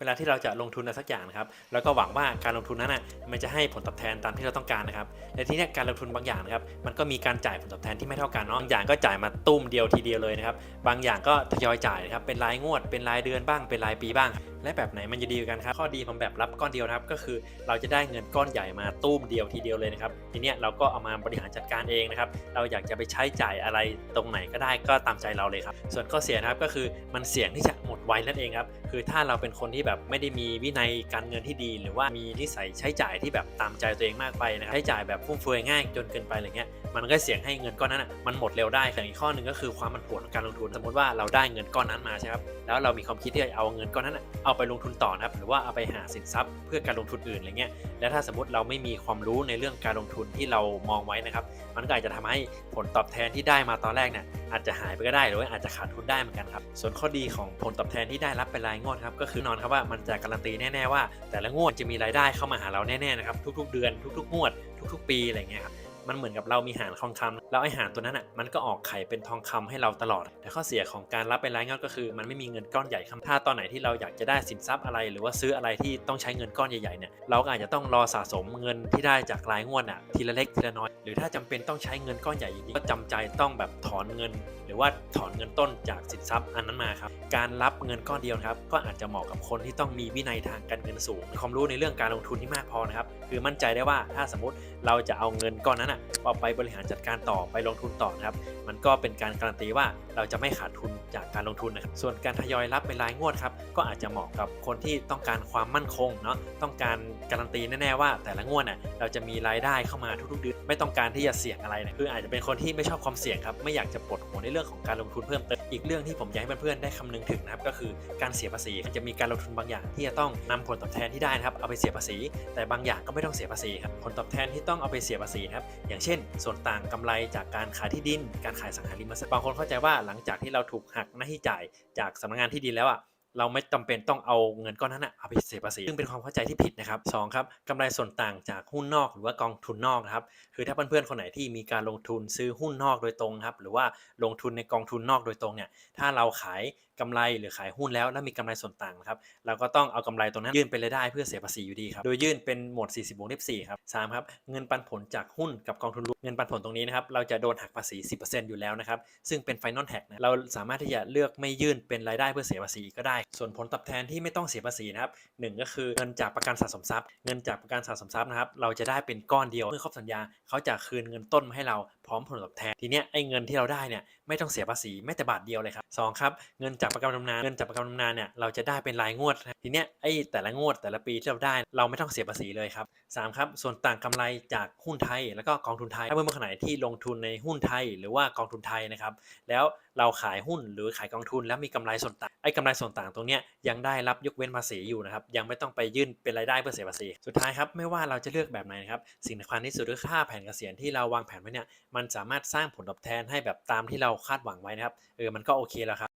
เวลาที่เราจะลงทุนอะไรสักอย่างนะครับแล้วก็หวังว่าการลงทุนนั้นน่ะมันจะให้ผลตอบแทนตามที่เราต้องการนะครับแต่ทีเนี้การลงทุนบางอย่างนะครับมันก็มีการจ่ายผลตอบแทนที่ไม่เท่ากันเนาะบางอย่างก็จ่ายมาตุ้มเดียวทีเดียวเลยนะครับบางอย่างก็ทยอยจ่ายนะครับเป็นรายงวดเป็นรายเดือนบ้างเป็นรายปีบ้างและแบบไหนมันจะดีกว่ากันครับ ข้อดีของแบบรับก้อนเดียวนะครับ ก็คือเราจะได้เงินก้อนใหญ่มาตุ้มเดียวทีเดียวเลยนะครับ ทีเนี้ยเราก็เอามาบริหารจัดการเองนะครับ เราอยากจะไปใช้จ่ายอะไรตรงไหนก็ได้ก็ตามใจเราเลยครับ ส่วนข้อเสียนะครับก็คือมันเสี่ยงที่จะหมดไวนั่นเองครับ คือถ้าเราเป็นคนที่แบบไม่ได้มีวินัยการเงินที่ดี หรือว่ามีนิสัยใช้จ่ายที่แบบตามใจตัวเองมากไปนะครับ ใช้จ่ายแบบฟุ่มเฟือยง่ายจนเกินไปอะไรเงี้ย มันก็เสี่ยงให้เงินก้อนนั้นอะมันหมดเร็วได้แต่อีกข้อหนึ่งก็คือความผันผวนของการลงทุนสมมติว่าเราได้เงินก้อนนั้นมาใช่ครับแล้วเรามีความคิดที่จะเอาเงินก้อนนั้นอะเอาไปลงทุนต่อนะครับหรือว่าเอาไปหาสินทรัพย์เพื่อการลงทุนอื่นอะไรเงี้ยและถ้าสมมติเราไม่มีความรู้ในเรื่องการลงทุนที่เรามองไว้นะครับมันก็อาจจะทำให้ผลตอบแทนที่ได้มาตอนแรกเนี่ยอาจจะหายไปก็ได้หรือว่าอาจจะขาดทุนได้เหมือนกันครับส่วนข้อดีของผลตอบแทนที่ได้รับเป็นรายงวดครับก็คือนอนครับว่ามันจะการันตีแน่ๆว่า แต่ละงวดจะมีรายได้เข้ามาหาเราแน่ๆนะครับทุก ๆ เดือนทุก ๆ งวด ทุก ๆ ปีอะไรเงี้ยครับ มันเหมือนกับเรามีหางทองคำแล้วไอหางตัวนั้นอะมันก็ออกไข่เป็นทองคำให้เราตลอด แต่ข้อเสียของการรับเป็นรายงวดก็คือ มันไม่มีเงินก้อนใหญ่ครับถ้าตอนไหนที่เราอยากจะได้สินทรัพย์อะไร หรือว่าซื้ออะไรที่ต้องใช้เงินก้อนใหญ่ๆเนี่ยเราก็อาจจะต้องรอสะสมเงินที่ได้จากรายงวดอะทีละเล็กทีละน้อยหรือถ้าจำเป็นต้องใช้เงินก้อนใหญ่จริงๆก็จำใจต้องแบบถอนเงิน หรือว่าถอนเงินต้นจากสินทรัพย์อันนั้นมาครับการรับเงินก้อนเดียวครับก็อาจจะเหมาะกับคนที่ต้องมีวินัยทางการเงินสูงความรู้ในเรื่องการลงทุนที่มากพอนะครับคือมั่นใจได้ว่าถ้าสมมติเราจะเอาเงินก้อนนั้นอะเอาไปบริหารจัดการต่อไปลงทุนต่อนะครับ มันก็เป็นการการันตีว่าเราจะไม่ขาดทุนจากการลงทุนนะครับ ส่วนการทยอยรับเป็นรายงวดครับ ก็อาจจะเหมาะกับคนที่ต้องการความมั่นคงเนาะ ต้องการการันตีแน่ๆว่าแต่ละงวดน่ะเราจะมีรายได้เข้ามาทุกๆเดือน ไม่ต้องการที่จะเสี่ยงอะไรนะคืออาจจะเป็นคนที่ไม่ชอบความเสี่ยงครับ ไม่อยากจะปวดหัวในเรื่องของการลงทุนเพิ่มเติม อีกเรื่องที่ผมอยากให้เพื่อนๆได้คำนึงถึงนะครับ ก็คือการเสียภาษีมันจะมีการลงทุนบางอย่าง ที่จะต้องนำผลตอบแทนที่ได้นะครับ เอาไปเสียภาษี แต่บางอย่างก็ไม่ต้องเสียภาษีครับ ผลตอบแทนที่ต้องเอาไปเสียภาษีนะครับอย่างเช่น ส่วนต่างกำไรจากการขายที่ดิน การขายสังหาริมทรัพย์บางคนเข้าใจว่าหลังจากที่เราถูกหักหน้าที่จ่ายจากสำนักงานที่ดินแล้วอะเราไม่จำเป็นต้องเอาเงินก้อนนั้นอะเอาไปเสียภาษีซึ่งเป็นความเข้าใจที่ผิดนะครับสองครับกำไรส่วนต่างจากหุ้นนอกหรือว่ากองทุนนอกนะครับคือถ้าเพื่อนๆคนไหนที่มีการลงทุนซื้อหุ้นนอกโดยตรงครับหรือว่าลงทุนในกองทุนนอกโดยตรงเนี่ยถ้าเราขาย กำไรหรือขายหุ้นแล้วแล้วมีกำไรส่วนต่างนะครับเราก็ต้องเอากำไรตรงนั้นยื่นเป็นรายได้เพื่อเสียภาษีอยู่ดีครับโดยยื่นเป็นหมวด 40วงเล็บ4ครับสามครับเงินปันผลจากหุ้นกับกองทุนรวมเงินปันผลตรงนี้นะครับเราจะโดนหักภาษี 10%อยู่แล้วนะครับซึ่งเป็น Final Tax นะเราสามารถที่จะเลือกไม่ยื่นเป็นรายได้เพื่อเสียภาษีก็ได้ ส่วนผลตอบแทนที่ไม่ต้องเสียภาษีนะครับหนึ่งก็คือเงินจากประกันสะสมทรัพย์ เงินจากประกันสะสมทรัพย์นะครับเราจะได้เป็นก้อนเดียวเมื่อครบสัญญาเขาจะคืนเงินต้นมาให้เรา พร้อมผลตอบแทนทีเนี้ยไอ้เงินที่เราได้เนี่ยไม่ต้องเสียภาษีแม้แต่บาทเดียวเลยครับสองครับเงินจากประกันบำนาญเงินจากประกันบำนาญเนี่ยเราจะได้เป็นรายงวดนะทีเนี้ยไอ้แต่ละงวดแต่ละปีที่เราได้ เราไม่ต้องเสียภาษีเลยครับสามครับส่วนต่างกำไรจากหุ้นไทยแล้วก็กองทุนไทยถ้าเมื่อนๆคนไหนที่ลงทุนในหุ้นไทยหรือว่ากองทุนไทยนะครับแล้ว เราขายหุ้นหรือขายกองทุนแล้วมีกำไรส่วนต่างไอ้กำไรส่วนต่างตรงเนี้ยยังได้รับยกเว้นภาษีอยู่นะครับยังไม่ต้องไปยื่นเป็นรายได้เพื่อเสียภาษี สุดท้ายครับไม่ว่าเราจะเลือกแบบไหนนะครับสิ่งสำคัญที่สุดคือค่าแผนเกษียณที่เราวางแผนไว้เนี่ยมันสามารถสร้างผลตอบแทนให้แบบตามที่เราคาดหวังไว้นะครับเออมันก็โอเคแล้วครับ